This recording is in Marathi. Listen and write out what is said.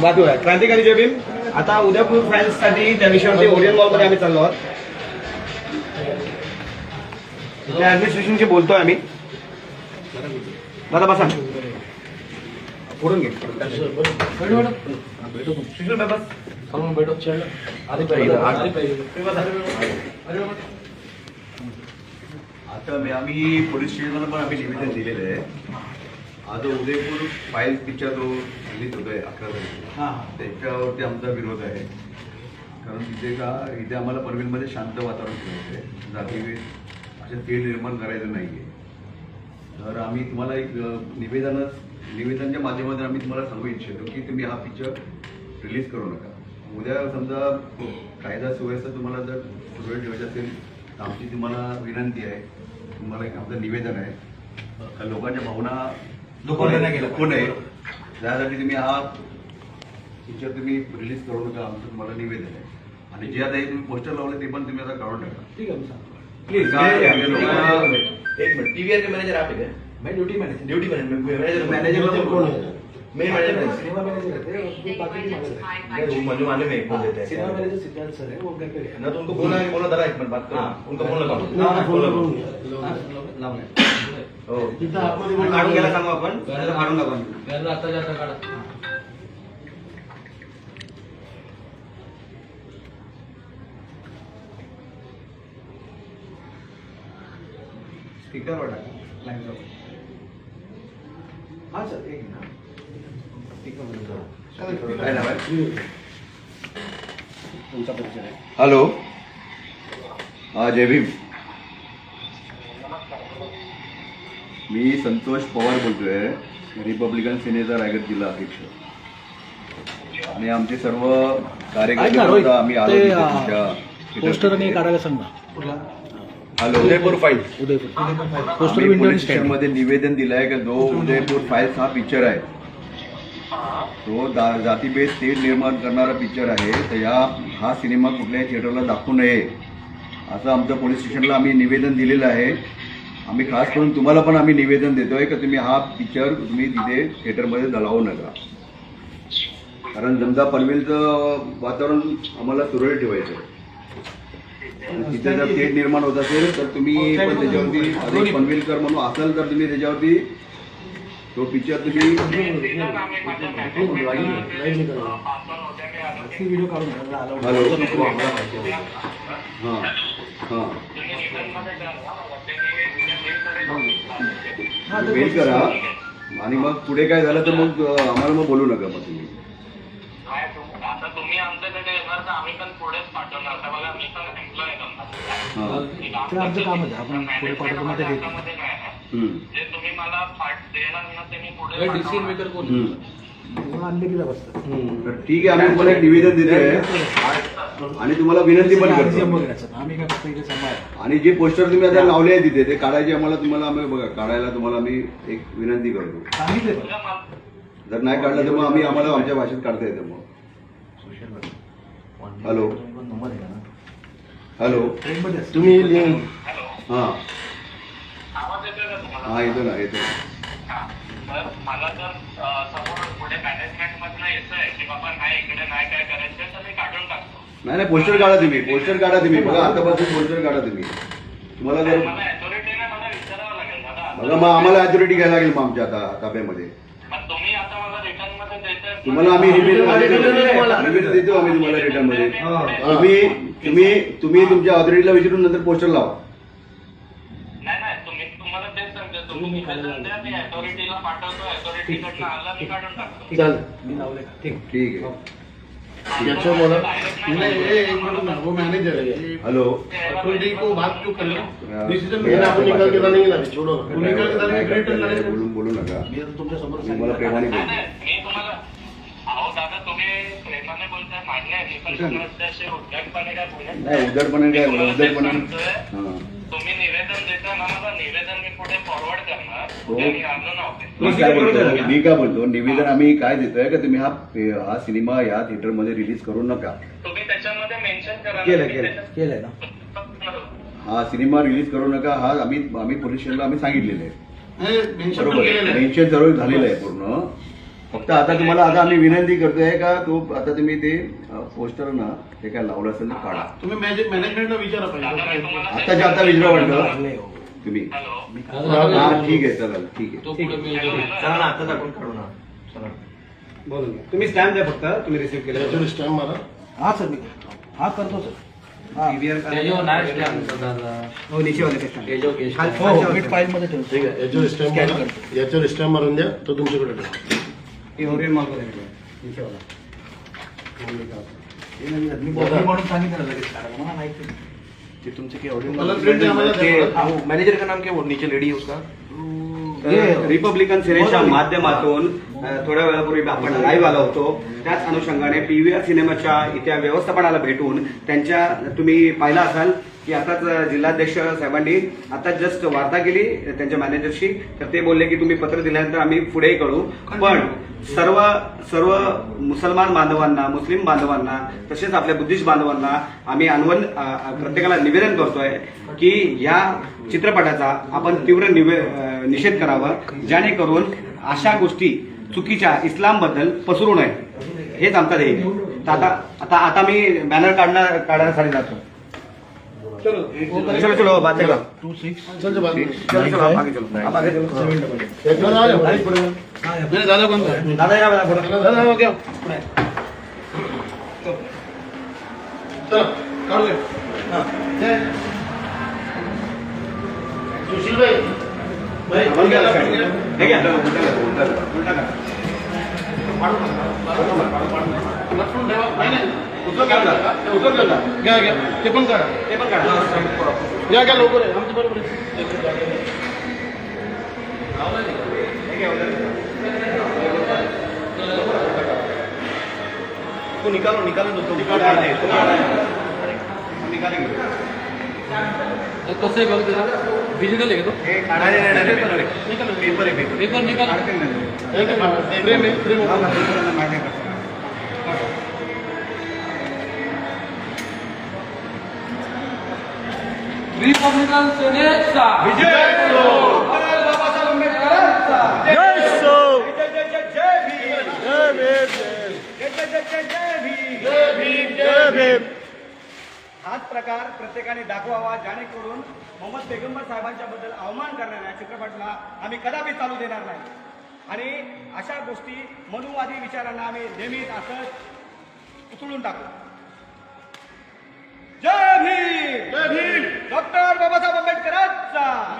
आहे आहे क्रांतिकारी जय भीम. आता उदयपूर फॅन्ससाठी त्या विषयावरती ओरियन मॉलमध्ये आम्ही चाललो आहोत. त्या ऍडमिनिस्ट्रेशनशी बोलतोय आम्ही. दादा बसा. पुढून घे. सुशील बाबा तुम्ही बसा. आता मी आम्ही पोलीस स्टेशनला पण आम्ही निवेदन दिलेलं आहे. आज उदयपूर फाईल पिक्चर जो रिलीज होतोय अकरा तारखेला. त्याच्यावरती आमचा विरोध आहे. कारण तिथे का इथे आम्हाला पनवेलमध्ये शांत वातावरण ठेवायचं आहे जातीभेद असे तेढ निर्माण करायचं नाही आहे तर आम्ही तुम्हाला एक निवेदनच निवेदनच्या माध्यमातून आम्ही तुम्हाला सांगू इच्छितो की तुम्ही हा पिक्चर रिलीज करू नका. उद्या समजा कायदा सुव्यवस्था तुम्हाला जर सुरळीत ठेवायची असेल तर आमची तुम्हाला विनंती आहे. तुम्हाला एक आमचं निवेदन आहे. का लोकांच्या भावना दुखावल्या नये त्यासाठी तुम्ही हा पिक्चर तुम्ही रिलीज करू नका आमचं तुम्हाला निवेदन आहे. आणि जे आता हे तुम्ही पोस्टर लावले ते पण तुम्ही आता काढून टाका. प्लीज काय आहे, लोकांना- एक मिनिट टीव्हीआर के मैनेजर आप duty manager duty manager manager manager कोण मेन मैनेजर सिनेमा मैनेजर है वो बाकी भी मैनेजर है वो मंजू मालूम है कौन देते सिनेमा मैनेजर सिद्धार्थ सर है वो घर पे ना तो उनको बोला बोला जरा एक मिनट बात करो हाँ। उनका फ़ोन लगाओ ना, ना, फ़ोन लगाओ. लावून हो. तिथं घे. काढून घ्यायला सांगू आपण त्याला काढून टाकू आम्ही. आता जाता काढा स्पीकरवर टाका लाईनवर. हाँ सर एक मिनट हॅलो हा जय भीम। मी संतोष पवार बोलतोय रिपब्लिकन सेनेचा रायगड जिल्हा अध्यक्ष. आणि आमचे सर्व कार्यकर्ते आम्ही आलो तिथे पोस्टर आणि. काढायला सांग ना. Hello Udaipur file Udaipur. Poster स्टेशनमध्ये निवेदन दिलंय की जो उदयपूर फाईल्स हा पिक्चर आहे. तो दा- जातीभेद तेढ निर्माण करणारा पिक्चर आहे. तर या हा सिनेमा कुठल्याही थिएटरला दाखवू नये. असं आमचं पोलीस स्टेशनला आम्ही निवेदन दिलेलं आहे. आम्ही खास करून तुम्हाला पण आम्ही निवेदन देतोय की तुम्ही हा पिक्चर तुम्ही तिथे थिएटरमध्ये लावू नका. कारण समजा पनवेलचं वातावरण आम्हाला सुरळीत ठेवायचं आहे. तिथे जर तेढ निर्माण होत असेल तर तुम्ही पण त्याच्यावरती पनवेलकर म्हणून असाल तर तुम्ही त्याच्यावरती तो पिक्चर तुम्ही हॅलो आहे. हां हां. हा, ते मेल करा. आणि मग पुढे काय झालं तर मग आम्हाला मग बोलू नका मग तुम्ही. आता तुम्ही आमच्याकडे येणार तर आम्ही पण पुढेच पाठवणार. आता बघा मी पण एम्प्लॉय हां. ते आमचं कामच आहे. आपण पुढे पाठवतो जे तुम्ही मला देणार ना ते मी पुढे डिसिजन. मेकर कोण? तर ठीक आहे आम्ही तुम्हाला एक निवेदन देतोय. आणि तुम्हाला विनंती पण करतो. आणि जे पोस्टर तुम्ही आता लावले आहे तिथे ते काढायचे आम्हाला तुम्हाला आम्ही बघा काढायला तुम्हाला आम्ही एक विनंती करतो. जर नाही काढलं तर मग आम्ही आम्हाला आमच्या भाषेत काढता येतं मग. Hello hello. तुम्ही हां. हां येतो ना येतो. तर मला जर अं, समोर पुढे मॅनेजमेंट मधनं येतं आहे की बाबा नाही इकडे नाही काय करायचं तर मी काढून टाकतो. नाही नाही पोस्टर काढा तुम्ही पोस्टर काढा तुम्ही. बघा आतापासून पोस्टर काढा तुम्ही. तुम्हाला जर मला अथॉरिटीने मला विचारावं लागेल दादा. बघा मग आम्हाला अथॉरिटी घ्यायला लागेल मग आमच्या आता ताब्यामध्ये. मग तुम्ही आता मला रिटर्नमध्ये देताय तुम्हाला आम्ही रिबीट देतो आम्ही तुम्हाला रिटर्नमध्ये. तुम्ही तुम्ही तुम्ही तुमच्या ऑथॉरिटीला विचारून नंतर पोस्टर लावा. मी अथॉरिटीला पाठवतो अथॉरिटीकडनं आला मी काढून टाकतो मी लावले का ठीक ठीक आहे Direct नाही वो मैनेजर है हॅलो अथॉरिटी को बात क्यों कर रहे हा. डिसीज़न आप निकल के जाने ना छोड़ो ना वो निकल के जाने ग्रेट काय बोलून बोलू नका मी आता तुमच्या समोर मी मला प्रेमाने नाही बोलतो नाही मी तुम्हाला अहो दादा तुम्ही प्रेमाने बोलताय मान्य आहे मी पण तुम्हाला उद्धटपणे काय बोलत नाही उदरपणे काय मी तुम्हाला तेच उदरपणे सांगतोय. हाँ तुम्ही निवेदन देता ना मला निवेदन मी पुढे फॉरवर्ड करणार. हो. उद्या मी आलो ना ऑफिस मी काय बोलतो. मी काय बोलतो? निवेदन आम्ही काय देतोय? का तुम्ही हा हा सिनेमा या थिएटरमध्ये रिलीज करू नका? तुम्ही त्याच्यामध्ये मेन्शन करा ना. केलंय हा सिनेमा रिलीज करू नका हा आम्ही आम्ही पोलीस स्टेशनला आम्ही सांगितलेलं आहे. मेन्शन बरोबर मेन्शन जरूर झालेलं आहे पूर्ण. फक्त आता तुम्हाला आता आम्ही विनंती करतोय का तो आता तुम्ही ते पोस्टर ना हे काय लावलं असेल काढा. तुम्ही मॅनेजमेंटला विचारा पाहिजे. आताच्या आता विचारा वाटलं तुम्ही. हा ठीक आहे चालेल ठीक आहे. चला ना आता आपण काढू ना. चला बोलून घ्या. तुम्ही स्टॅम्प द्या फक्त तुम्ही रिसीव्ह केलं. याच्यावर स्टॅम्प मारा. हा सर मी हा करतो सर हो. निशेवाले हो खालच्या मी वर फाईल मध्ये ठेवतो ठीक आहे. याच्यावर स्टॅम्प मारा. याच्यावर स्टॅम्प मारून द्या तो तुमच्याकडे ठेवा. हे म्हणून सांगितलं लगेच. मला माहिती नाही. ते तुमचे कलर प्रिंट आम्हाला मला. मैनेजर का नाम क्या? वो नीचे लेडी है. उसका तर रिपब्लिकन सिनेच्या माध्यमातून अ, थोड्या वेळापूर्वी आपण लाईव्ह आलो होतो. त्याच अनुषंगाने पीव्हीआर सिनेमाच्या इथे व्यवस्थापनाला भेटून त्यांच्या तुम्ही पाहिलं असाल की आताच जिल्हाध्यक्ष साहेबांनी आता जस्ट वार्ता केली त्यांच्या मॅनेजरशी तर ते बोलले की तुम्ही पत्र दिल्यानंतर आम्ही पुढेही कळू पण सर्व सर्व मुसलमान बांधवांना मुस्लिम बांधवांना तसेच आपल्या बुद्धिस्ट बांधवांना आम्ही अनवन प्रत्येकाला निवेदन करतोय की या चित्रपटाचा आपण तीव्र निवे निषेध करावा जेणेकरून अशा गोष्टी चुकीच्या इस्लामबद्दल पसरू नये. हेच आमचा ध्येय. आता आता आता मी बॅनर काढणार काढण्यासाठी जातो. चलो. चलो बात करो टू सिक्स चल चल. चलो चलो. आप आगे चलो. आप आगे चलो. याच्यावर आ जाओ. नाही, दादा कोणता आहे? दादा या मला थोडं दादा हो गया चला काढूया सुशील भाई भाई आपण घ्या घ्या, लक्षात. घ्या. हे घ्या उलटा करा, उलटा करा, उलटा करा. लटकून ठेवा. नाही, नाही. उचलून घेऊन जा. उचलून घेऊन जा. घ्या घ्या ते पण काढा ते पण काढा घ्या घ्या लवकर आहे आमचं बरोबर आहे तो निकालो निकालो तो निकालेंगे निकालेंगे कसं आहे बघ डिजिटल आहे का हे काढायला नाही, नाही, नाही, पेपर आहे पेपर आहे तो पेपर निकाल काढते नाही. हे घ्या, फ्रेम आहे, फ्रेम हा, आहे. हा, पेपरांना मागे करा. रिपब्लिकन सेनेचा विजय असो! डॉक्टर बाबासाहेब आंबेडकरांचा! जय जय जय जय भीम! जय जय जय जय भीम! हाच प्रकार प्रत्येकाने दाखवावा जेणेकरून मोहम्मद पेगंबर साहेबांच्या बद्दल अवमान करणाऱ्या चित्रपटाला आम्ही कदापि चालू देणार नाही. आणि अशा गोष्टी मनुवादी विचारांना आम्ही नेहमीच असंच उचलून टाकू. जय भीम! जय भीम! डॉक्टर बाबासाहेब आंबेडकरांचा!